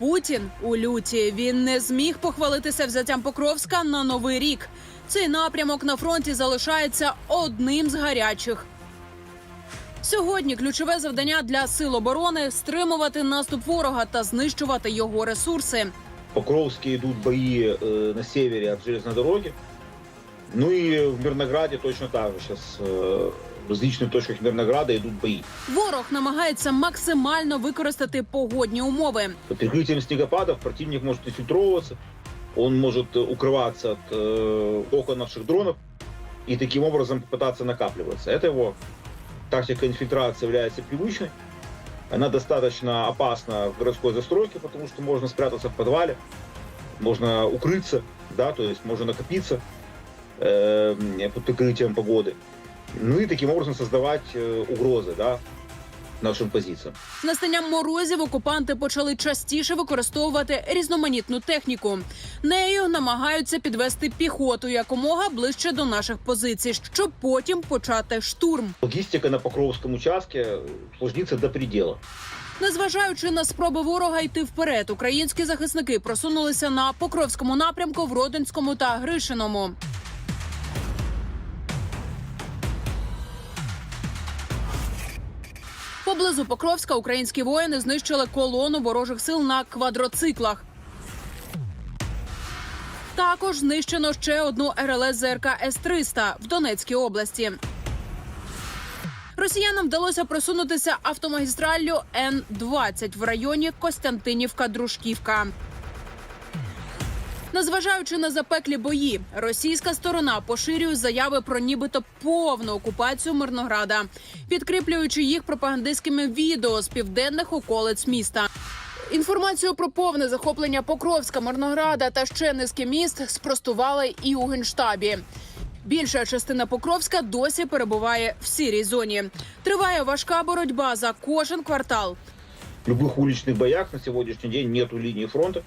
Путін у люті він не зміг похвалитися взяттям Покровська на новий рік. Цей напрямок на фронті залишається одним з гарячих. Сьогодні ключове завдання для сил оборони стримувати наступ ворога та знищувати його ресурси. Покровские идут бои э, на севере от железной дороги. Ну и в Мирнограде точно так же. Э, в различных точках Мирнограда идут бои. Ворог намагається максимально використати погодні умови. Под прикрытием снегопадов противник может инфильтровываться, он может э, укрываться от э, окон наших дронов и таким образом попытаться накапливаться. Это его тактика инфильтрации является привычной. Она достаточно опасна в городской застройке, потому что можно спрятаться в подвале, можно укрыться, да, то есть можно накопиться э, под прикрытием погоды. Ну и таким образом создавать э, угрозы, да, нашим позициям. З настанням морозів окупанти почали частіше використовувати різноманітну техніку. Нею намагаються підвести піхоту якомога ближче до наших позицій, щоб потім почати штурм. Логистика на Покровском участке усложнится до предела. Незважаючи на спроби ворога йти вперед, українські захисники просунулися на Покровському напрямку, в Родинському та Гришиному. Поблизу Покровська українські воїни знищили колону ворожих сил на квадроциклах. Також знищено ще одну РЛС ЗРК С-300 в Донецькій області. Росіянам вдалося просунутися автомагістраллю Н-20 в районі Костянтинівка-Дружківка. Незважаючи на запеклі бої, російська сторона поширює заяви про нібито повну окупацію Мирнограда, підкріплюючи їх пропагандистськими відео з південних околиць міста. Інформацію про повне захоплення Покровська, Мирнограда та ще низки міст спростували і у генштабі. Більша частина Покровська досі перебуває в сірій зоні. Триває важка боротьба за кожен квартал. В любых боях на сегодняшний день нету линии фронта.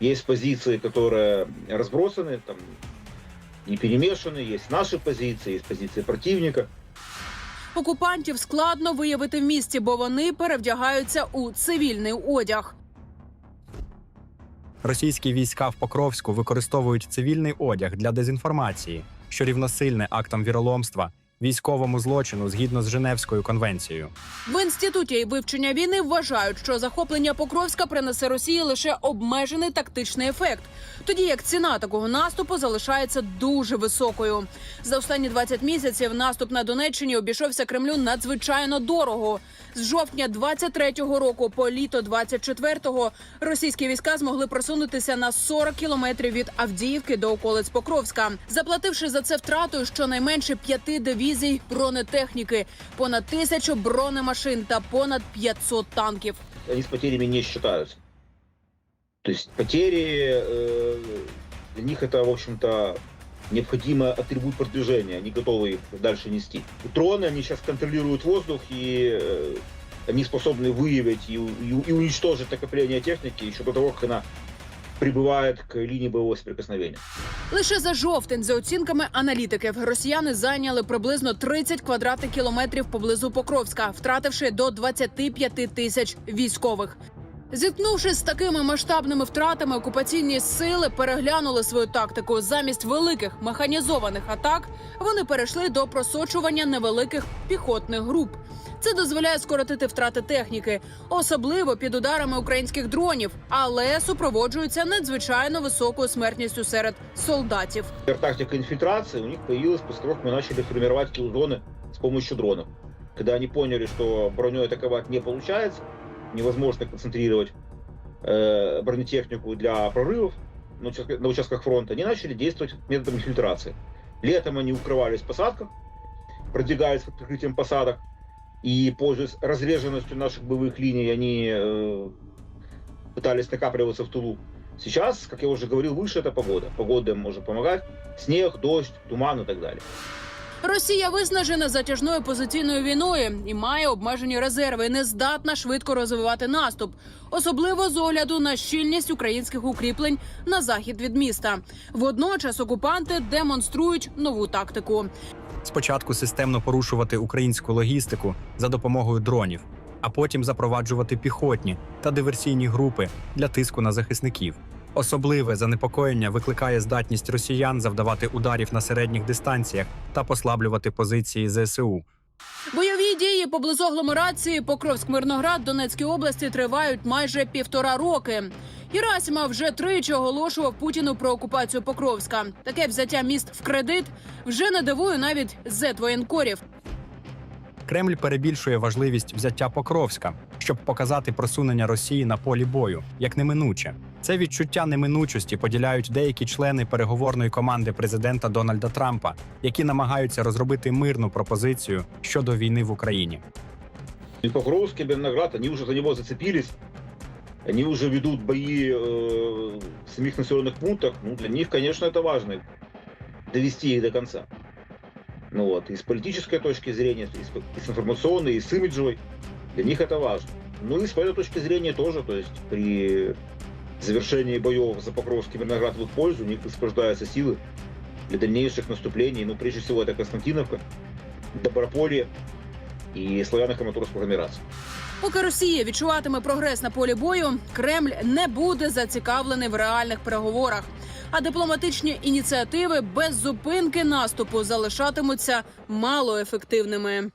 Есть позиции, которые разбросаны, там, не перемешаны. Есть наши позиции, есть позиции противника. Окупантів складно виявити в місті, бо вони перевдягаються у цивільний одяг. Російські війська в Покровську використовують цивільний одяг для дезінформації, що рівносильне актам віроломства, військовому злочину згідно з Женевською конвенцією. В інституті вивчення війни вважають, що захоплення Покровська принесе Росії лише обмежений тактичний ефект, тоді як ціна такого наступу залишається дуже високою. За останні 20 місяців наступ на Донеччині обійшовся Кремлю надзвичайно дорого. З жовтня 23-го року по літо 24-го російські війська змогли просунутися на 40 кілометрів від Авдіївки до околиць Покровська, заплативши за це втратою щонайменше п'яти дивізій бронетехніки, понад тисячу бронемашин та понад 500 танків. Они с потерями не считаются. То есть потери э, для них это, в общем-то, необходимый атрибут продвижения. Они готовы их дальше нести. Дроны, они сейчас контролируют воздух, и э, они способны выявить и, и- и уничтожить накопление техники еще до того, как она прибывает к линии боевого соприкосновения. Лише за жовтень, за оцінками аналітиків, росіяни зайняли приблизно 30 квадратних кілометрів поблизу Покровська, втративши до 25 тисяч військових. Зіткнувшись з такими масштабними втратами, окупаційні сили переглянули свою тактику. Замість великих механізованих атак вони перейшли до просочування невеликих піхотних груп. Це дозволяє скоротити втрати техніки, особливо під ударами українських дронів, але супроводжується надзвичайно високою смертністю серед солдатів. Тактика инфильтрации у них появилась после того, как мы начали формировать киллзоны с помощью дронов. Когда они поняли, что броней атаковать не получается, невозможно концентрировать э, бронетехнику для прорывов на участках, на участках фронта, они начали действовать методом инфильтрации. Летом они укрывались в посадках, продвигались под прикрытием посадок, и, пользуясь разреженностью наших боевых линий, они э, пытались накапливаться в тылу. Сейчас, как я уже говорил выше, это погода. Погода может помогать. Снег, дождь, туман и так далее. Росія виснажена затяжною позиційною війною і має обмежені резерви, не здатна швидко розвивати наступ, особливо з огляду на щільність українських укріплень на захід від міста. Водночас окупанти демонструють нову тактику. Спочатку системно порушувати українську логістику за допомогою дронів, а потім запроваджувати піхотні та диверсійні групи для тиску на захисників. Особливе занепокоєння викликає здатність росіян завдавати ударів на середніх дистанціях та послаблювати позиції ЗСУ. Бойові дії поблизу агломерації Покровськ-Мирноград Донецькій області тривають майже півтора роки. Герасимов вже тричі оголошував Путіну про окупацію Покровська. Таке взяття міст в кредит вже не дивує навіть зет-воєнкорів. Кремль перебільшує важливість взяття Покровська, щоб показати просунення Росії на полі бою як неминуче. Це відчуття неминучості поділяють деякі члени переговорної команди президента Дональда Трампа, які намагаються розробити мирну пропозицію щодо війни в Україні. И Покровск, и Берноград, они уже за него зацепились. Они уже ведут бои э, в самих населенных пунктах. Ну, для них, конечно, это важно. Довести их до конца. Ну вот, и с политической точки зрения, и с, и с информационной, и с имиджевой. Для них это важно. Ну и с этой точки зрения тоже. То есть при завершении боев за Покровск и Берноград в их пользу у них высвобождаются силы для дальнейших наступлений. Ну, прежде всего, это Константиновка, Доброполье и Славяно-Краматорская агломерация. Поки Росія відчуватиме прогрес на полі бою, Кремль не буде зацікавлений в реальних переговорах. А дипломатичні ініціативи без зупинки наступу залишатимуться малоефективними.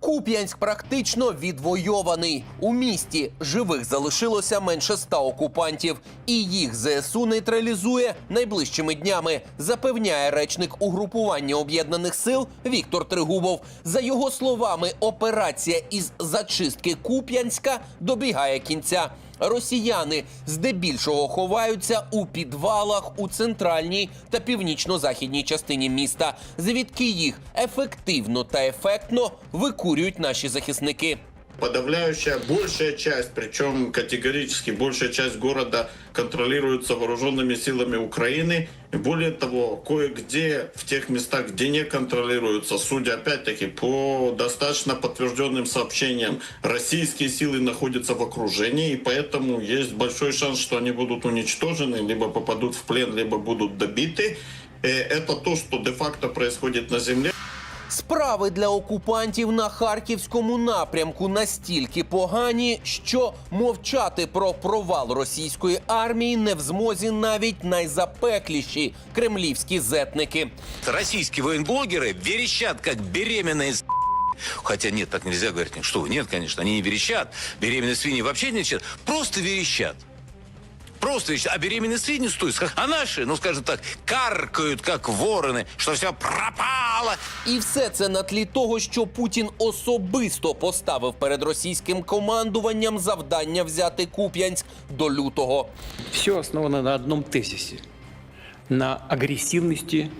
Куп'янськ практично відвойований. У місті живих залишилося менше ста окупантів, і їх ЗСУ нейтралізує найближчими днями. Запевняє речник угрупування об'єднаних сил Віктор Тригубов. За його словами, операція із зачистки Куп'янська добігає кінця. Росіяни здебільшого ховаються у підвалах у центральній та північно-західній частині міста, звідки їх ефективно та ефектно викурюють наші захисники. Подавляющая большая часть, причем категорически большая часть города контролируется вооруженными силами Украины. И более того, кое-где в тех местах, где не контролируются, судя опять-таки по достаточно подтвержденным сообщениям, российские силы находятся в окружении, и поэтому есть большой шанс, что они будут уничтожены, либо попадут в плен, либо будут добиты. Э, Это то, что де-факто происходит на земле. Справи для окупантів на харківському напрямку настільки погані, що мовчати про провал російської армії не в змозі навіть найзапекліші кремлівські зетники. Российские военблогеры верещат, как беременные с***. Хотя нет, так нельзя говорить. Что вы, нет, конечно, они не верещат. Беременные свиньи вообще не верещат. Просто верещат. Просто верещат. А беременные свиньи, стой, ска- а наши, ну скажем так, каркают, как вороны, что все пропало. І все це на тлі того, що Путін особисто поставив перед російським командуванням завдання взяти Куп'янськ до лютого. Все основано на одному тезисе – на агрессивности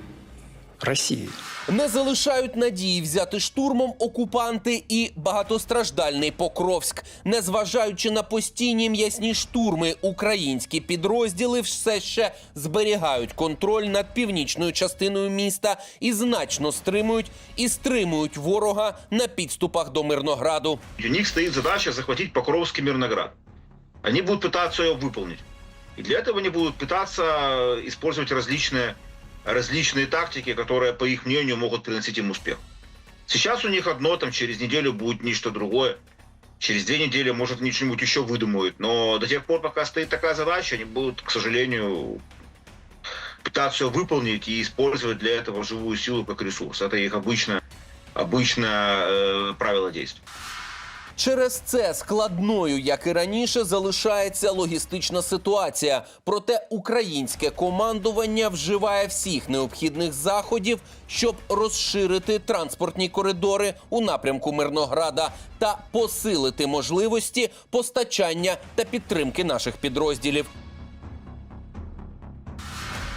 России. Не залишають надії взяти штурмом окупанти і багатостраждальний Покровськ. Незважаючи на постійні м'ясні штурми, українські підрозділи все ще зберігають контроль над північною частиною міста і значно стримують і стримують ворога на підступах до Мирнограду. У них стоит задача захватить Покровский Мирноград. Они будут пытаться ее выполнить. И для этого они будут пытаться использовать различные, различные тактики, которые, по их мнению, могут приносить им успех. Сейчас у них одно, там через неделю будет нечто другое. Через две недели, может, они что-нибудь еще выдумают. Но до тех пор, пока стоит такая задача, они будут, к сожалению, пытаться ее выполнить и использовать для этого живую силу как ресурс. Это их обычное, обычное э, правило действий. Через це складною, як і раніше, залишається логістична ситуація. Проте українське командування вживає всіх необхідних заходів, щоб розширити транспортні коридори у напрямку Мирнограда та посилити можливості постачання та підтримки наших підрозділів.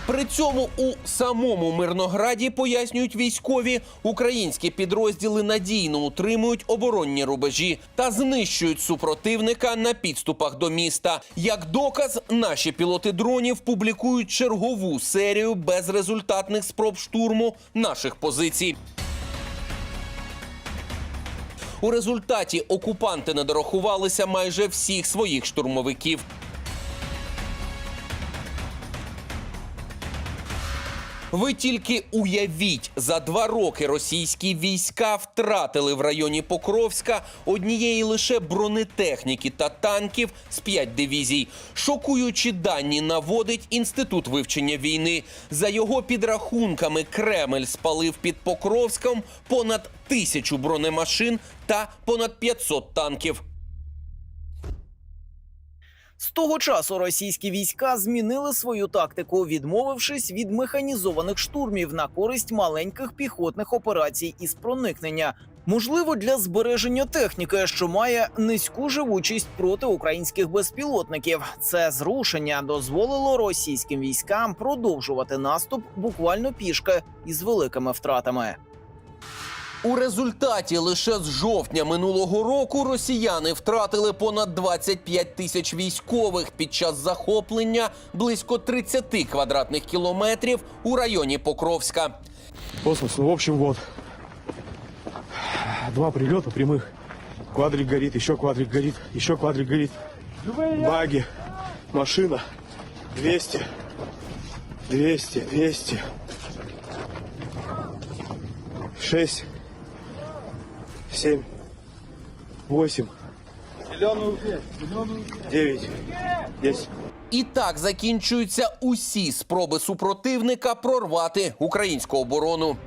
При цьому у самому Мирнограді пояснюють військові, українські підрозділи надійно утримують оборонні рубежі та знищують супротивника на підступах до міста. Як доказ, наші пілоти дронів публікують чергову серію безрезультатних спроб штурму наших позицій. У результаті окупанти не дорахувалися майже всіх своїх штурмовиків. Ви тільки уявіть, за два роки російські війська втратили в районі Покровська однієї лише бронетехніки та танків з п'ять дивізій. Шокуючі дані наводить інститут вивчення війни. За його підрахунками, Кремль спалив під Покровськом понад тисячу бронемашин та понад 500 танків. З того часу російські війська змінили свою тактику, відмовившись від механізованих штурмів на користь маленьких піхотних операцій із проникнення. Можливо, для збереження техніки, що має низьку живучість проти українських безпілотників. Це зрушення дозволило російським військам продовжувати наступ буквально пішки із великими втратами. У результаті лише з жовтня минулого року росіяни втратили понад 25 тисяч військових під час захоплення близько 30 квадратних кілометрів у районі Покровська. Ну, в общем, вот. Два прилета прямых. Квадрик горит, еще квадрик горит, еще квадрик горит. Баги, машина. 200, 200, 200. 6, 7, 8, 9, 10. І так закінчуються усі спроби супротивника прорвати українську оборону.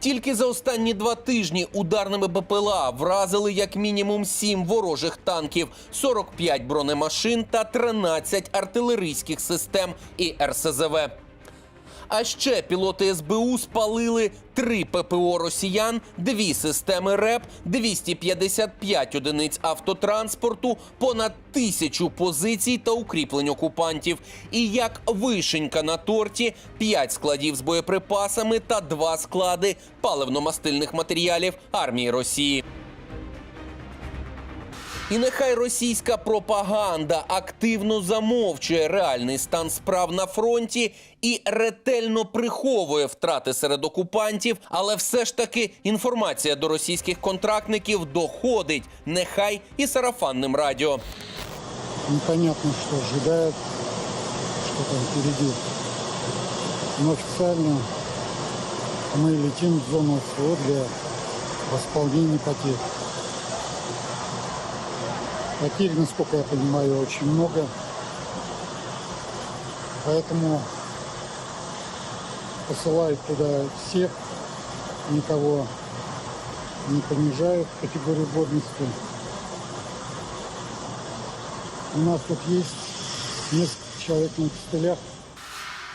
Тільки за останні два тижні ударними БПЛА вразили як мінімум сім ворожих танків, 45 бронемашин та 13 артилерійських систем і РСЗВ. А ще пілоти СБУ спалили три ППО росіян, дві системи РЕП, 255 одиниць автотранспорту, понад тисячу позицій та укріплень окупантів. І як вишенька на торті, п'ять складів з боєприпасами та два склади паливно-мастильних матеріалів армії Росії. І нехай російська пропаганда активно замовчує реальний стан справ на фронті і ретельно приховує втрати серед окупантів, але все ж таки інформація до російських контрактників доходить, нехай і сарафанним радіо. непонятно, что ожидает, что там впереди. Но официально мы летим в зону СВО для восполнения потерь. Потерь, насколько я понимаю, очень много. Поэтому посылают туда всех, никого не понижают категорию годности. У нас тут есть несколько человек на костылях.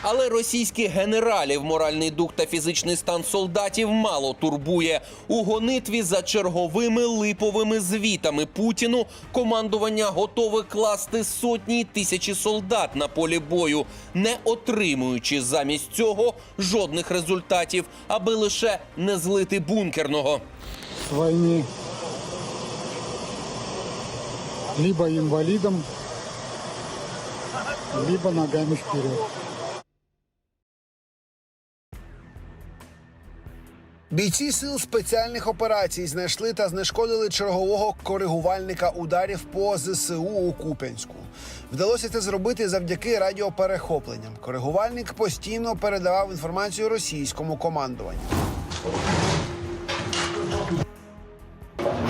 Але російських генералів моральний дух та фізичний стан солдатів мало турбує. У гонитві за черговими липовими звітами Путіну командування готове класти сотні тисячі солдат на полі бою, не отримуючи замість цього жодних результатів, аби лише не злити бункерного. с войны либо инвалидом, либо ногами вперед. Бійці сил спеціальних операцій знайшли та знешкодили чергового коригувальника ударів по ЗСУ у Куп'янську. Вдалося це зробити завдяки радіоперехопленням. Коригувальник постійно передавав інформацію російському командуванню.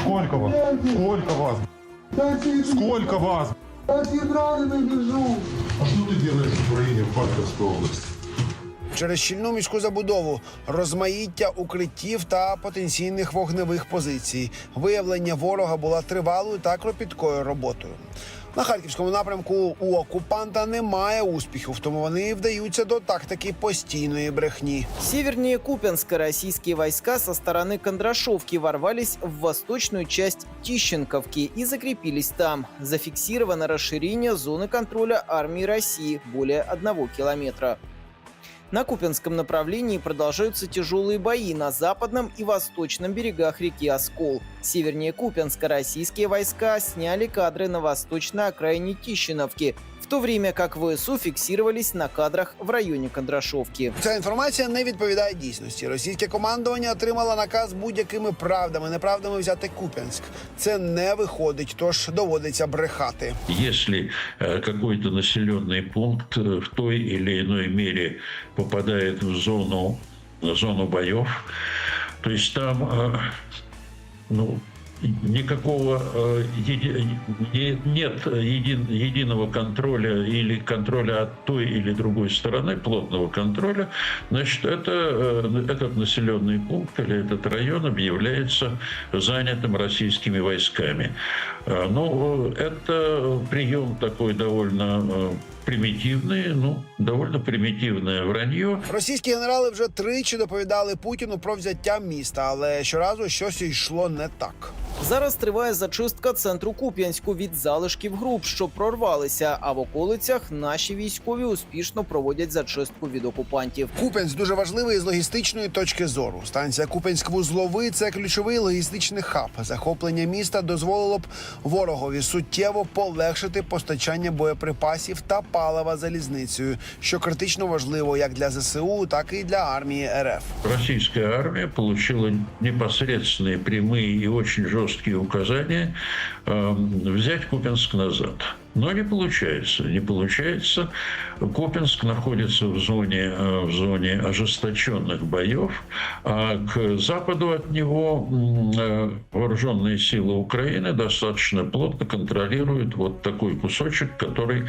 Сколько вас? Сколько вас? Сколько вас? А что ты делаешь в Украине, в Харьковской области? Через щільну міську забудову, розмаїття укриттів та потенційних вогневих позицій. Виявлення ворога була тривалою та кропіткою роботою. На харківському напрямку у окупанта немає успіхів, тому вони вдаються до тактики постійної брехні. Севернее Купянска российские войска со стороны Кондрашовки ворвались в восточную часть Тищенковки и закрепились там. Зафиксировано расширение зоны контроля армии России более одного километра. На Купянском направлении продолжаются тяжелые бои на западном и восточном берегах реки Оскол. Севернее Купянска российские войска сняли кадры на восточной окраине Тищиновки, в то время как ВСУ фиксировались на кадрах в районе Кондрашовки. Ця інформація не відповідає дійсності. Російське командування отримало наказ будь-якими правдами, неправдами взяти Куп'янськ. Це не виходить, тож доводиться брехати. Если э, какой-то населенный пункт э, в той или иной мере попадает в зону, в зону боев, то есть там э, ну, никакого э, нет един- единого контроля или контроля от той или другой стороны, плотного контроля, значит, это, э, этот населенный пункт или этот район объявляется занятым российскими войсками. Э, Ну, э, это прием такой довольно э, примитивный, ну, довольно примитивное вранье. Російські генерали вже тричі доповідали Путіну про взяття міста, але щоразу щось йшло не так. Зараз триває зачистка центру Куп'янську від залишків груп, що прорвалися. А в околицях наші військові успішно проводять зачистку від окупантів. Куп'янськ дуже важливий з логістичної точки зору. Станція Куп'янськ-Вузловий – це ключовий логістичний хаб. Захоплення міста дозволило б ворогові суттєво полегшити постачання боєприпасів та палива залізницею, що критично важливо як для ЗСУ, так і для армії РФ. Российская армия получила непосредственные, прямые и очень жесткие указания э, взять Купинск назад. Но не получается, не получается. Купинск находится в зоне, э, в зоне ожесточенных боев, а к западу от него м, э, вооруженные силы Украины достаточно плотно контролируют вот такой кусочек, который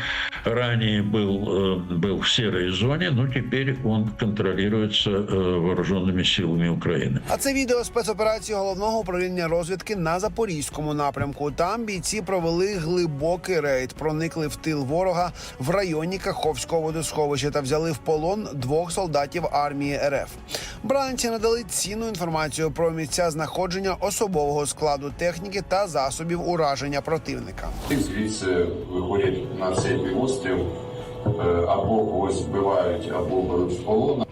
ранее был, э, был в серой зоне, но теперь он контролируется э, вооруженными силами Украины. А це відео спецоперації головного управління розвідки на запорізькому напрямку. Там бійці провели глибокий рейд, проникли в тил ворога в районі Каховського водосховища та взяли в полон двох солдатів армії РФ. Бранці надали цінну інформацію про місця знаходження особового складу техніки та засобів ураження противника. Звідси виходять на цей півострів, е, або когось вбивають, або беруть в полон.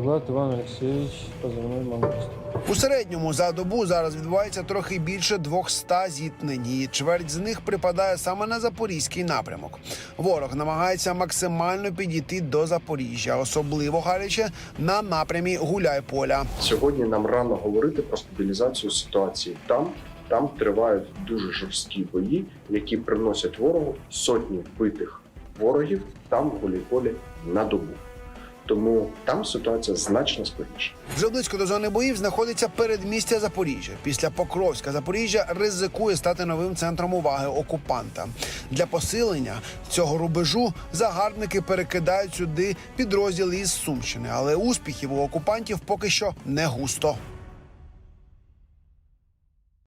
Жиглат Иван Алексеевич, позывной Мангуст. У середньому за добу зараз відбувається трохи більше 200 зіткнень. І чверть з них припадає саме на запорізький напрямок. Ворог намагається максимально підійти до Запоріжжя, особливо гаряче на напрямі Гуляйполя. Сьогодні нам рано говорити про стабілізацію ситуації там. Там тривають дуже жорсткі бої, які приносять ворогу сотні вбитих ворогів там в Гуліполі на добу. Тому там ситуація значно складніша. Вже близько до зони боїв знаходиться передмістя Запоріжжя. Після Покровська Запоріжжя ризикує стати новим центром уваги окупанта. Для посилення цього рубежу загарбники перекидають сюди підрозділи із Сумщини, але успіхів у окупантів поки що не густо.